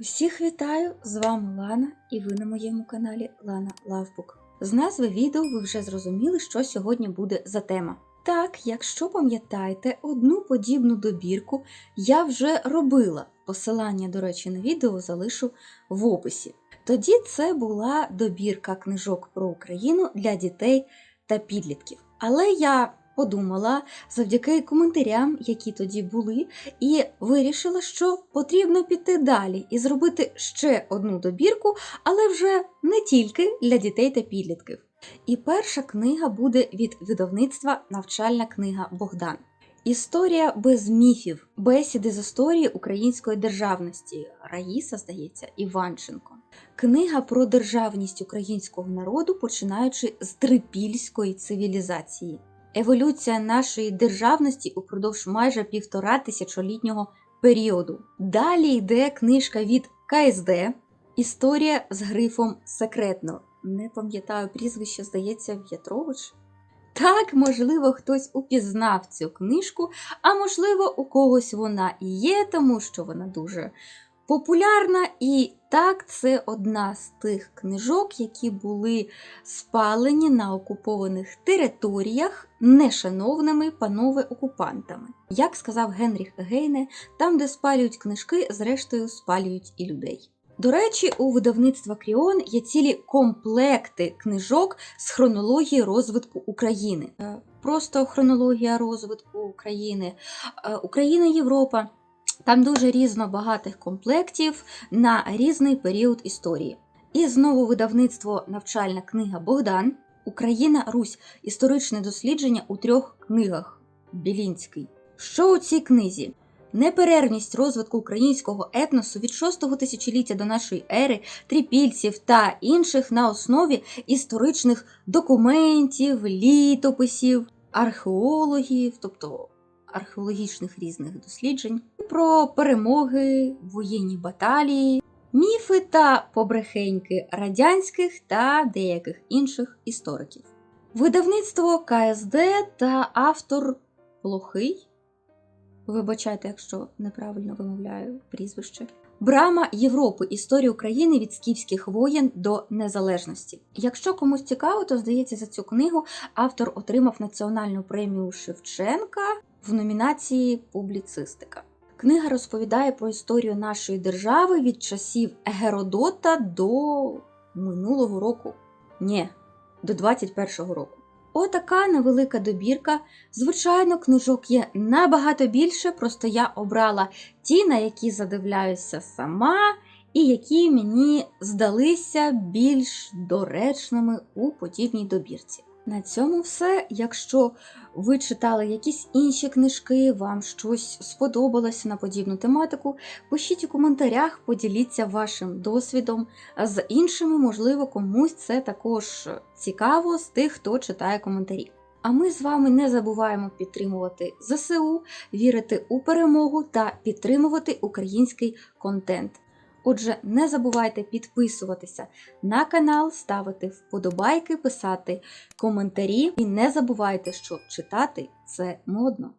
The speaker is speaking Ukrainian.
Усіх вітаю! З вами Лана, і ви на моєму каналі Лана Лавбук. З назви відео ви вже зрозуміли, що сьогодні буде за тема. Так, якщо пам'ятаєте, одну подібну добірку я вже робила. Посилання, до речі, на відео залишу в описі. Тоді це була добірка книжок про Україну для дітей та підлітків. Але я подумала завдяки коментарям, які тоді були, і вирішила, що потрібно піти далі і зробити ще одну добірку, але вже не тільки для дітей та підлітків. І перша книга буде від видавництва Навчальна книга Богдан. Історія без міфів, бесіди з історії української державності Раїса, здається, Іванченко. Книга про державність українського народу, починаючи з трипільської цивілізації. Еволюція нашої державності упродовж майже півтора тисячолітнього періоду. Далі йде книжка від КСД Історія з грифом секретно. Не пам'ятаю прізвище, здається, В'ятрович. Так, можливо, хтось упізнав цю книжку, а можливо, у когось вона і є, тому що вона дуже популярна. І так, це одна з тих книжок, які були спалені на окупованих територіях нешановними панове-окупантами. Як сказав Генріх Гейне, там, де спалюють книжки, зрештою спалюють і людей. До речі, у видавництва Кріон є цілі комплекти книжок з хронології розвитку України. Е, Просто хронологія розвитку України, е, Україна, Європа. Там дуже різно багатих комплектів на різний період історії. І знову видавництво Навчальна книга Богдан, Україна, Русь, історичне дослідження у трьох книгах. Білінський. Що у цій книзі? Неперервність розвитку українського етносу від 6 тисячоліття до нашої ери, трипільців та інших на основі історичних документів, літописів, археологів, тобто археологічних різних досліджень, про перемоги, воєнні баталії, міфи та побрехеньки радянських та деяких інших істориків. Видавництво КСД та автор Плохий. Вибачайте, якщо неправильно вимовляю прізвище. Брама Європи. Історія України від скіфських воєн до незалежності. Якщо комусь цікаво, то здається, за цю книгу автор отримав національну премію Шевченка в номінації Публіцистика. Книга розповідає про історію нашої держави від часів Геродота до минулого року. Ні, до 21-го року. Отака невелика добірка. Звичайно, книжок є набагато більше, просто я обрала ті, на які задивляюся сама, і які мені здалися більш доречними у подібній добірці. На цьому все. Якщо ви читали якісь інші книжки, вам щось сподобалося на подібну тематику, пишіть у коментарях, поділіться вашим досвідом з іншими, можливо, комусь це також цікаво з тих, хто читає коментарі. А ми з вами не забуваємо підтримувати ЗСУ, вірити у перемогу та підтримувати український контент. Отже, не забувайте підписуватися на канал, ставити вподобайки, писати коментарі і не забувайте, що читати це модно.